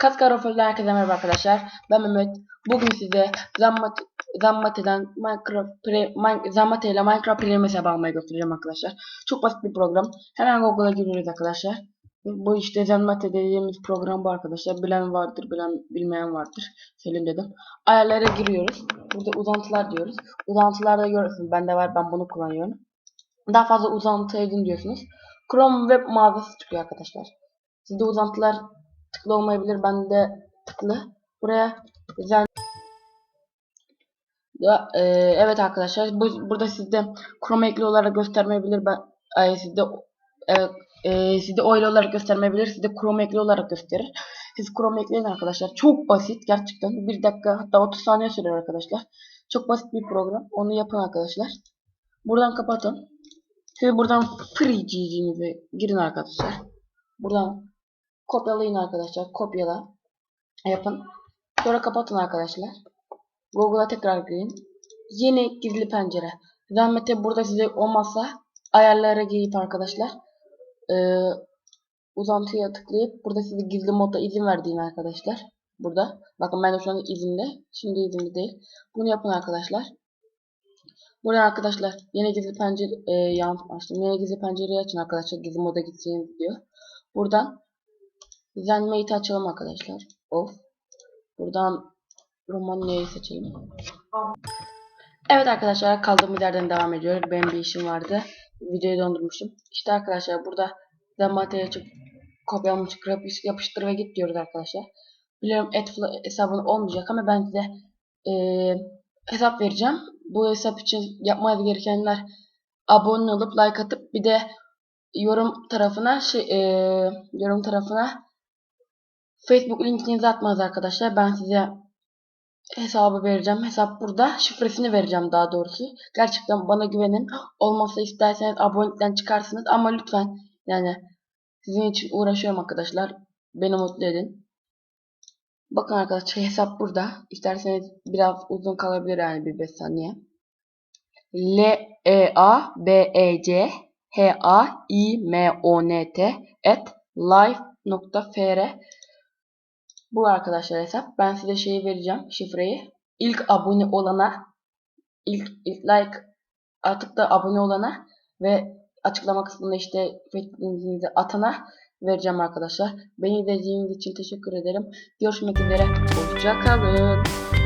Kaskar Offer'dan herkese merhaba arkadaşlar. Ben Mehmet. Bugün size Zammat Zammate'den Minecraft Pre, Min, Zammate ile Minecraft Premium hesabı almayı göstereceğim arkadaşlar. Çok basit bir program. Hemen Google'a giriyoruz arkadaşlar. Bu işte Zammate dediğimiz program bu arkadaşlar. Bilen vardır, bilen bilmeyen vardır. Söyleyeyim dedim. Ayarlara giriyoruz. Burada uzantılar diyoruz. Uzantılarda görüyorsunuz. Bende var. Ben bunu kullanıyorum. Daha fazla uzantı edin diyorsunuz. Chrome web mağazası çıkıyor arkadaşlar. Sizde uzantılar tıklı olmayabilir. Bende tıklı. Buraya güzel ya, e, evet arkadaşlar bu, burada sizde Chrome ekli olarak göstermeyebilir. Ben e, sizde e, e, sizde oil olarak göstermeyebilir. Sizde Chrome ekli olarak gösterir. Siz Chrome ekleyin arkadaşlar. Çok basit gerçekten. Bir dakika hatta 30 saniye sürer arkadaşlar. Çok basit bir program. Onu yapın arkadaşlar. Buradan kapatın. Siz buradan free GG'nize girin arkadaşlar. Buradan kopyalayın arkadaşlar. Kopyala. Yapın. Sonra kapatın arkadaşlar. Google'a tekrar girin. Yeni gizli pencere. Zahmete burada size olmazsa ayarlara girip arkadaşlar. Ee, uzantıya tıklayıp burada size gizli modda izin verdiğini arkadaşlar. Burada. Bakın ben de şu an izinde. Şimdi izinli değil. Bunu yapın arkadaşlar. Buradan arkadaşlar yeni gizli pencere e, yanlış açtım. Yeni gizli pencereyi açın arkadaşlar. Gizli moda gideceğiniz diyor. Buradan düzenlemeyi açalım arkadaşlar. Of. Buradan Romanya'yı seçelim. Evet arkadaşlar kaldığım yerden devam ediyoruz. Benim bir işim vardı. Videoyu dondurmuşum. İşte arkadaşlar burada Zammatel'e açıp kopyalımı çıkarıp yapıştır ve git diyoruz arkadaşlar. Biliyorum Adflow hesabın olmayacak ama ben size e, hesap vereceğim. Bu hesap için yapmanız gerekenler abone olup like atıp bir de yorum tarafına şey e, yorum tarafına Facebook linkinizi atmanız arkadaşlar. Ben size hesabı vereceğim. Hesap burada. Şifresini vereceğim daha doğrusu. Gerçekten bana güvenin. Olmazsa isterseniz abonelikten çıkarsınız ama lütfen yani sizin için uğraşıyorum arkadaşlar. Beni mutlu edin. Bakın arkadaşlar hesap burada. İsterseniz biraz uzun kalabilir yani bir 5 saniye. L E A B E C H A I M O N T at live.fr Bu arkadaşlar hesap. Ben size şeyi vereceğim. Şifreyi. İlk abone olana ilk, ilk like atıp da abone olana ve açıklama kısmında işte linkinizi atana vereceğim arkadaşlar. Beni izlediğiniz için teşekkür ederim. Görüşmek üzere. Hoşça kalın.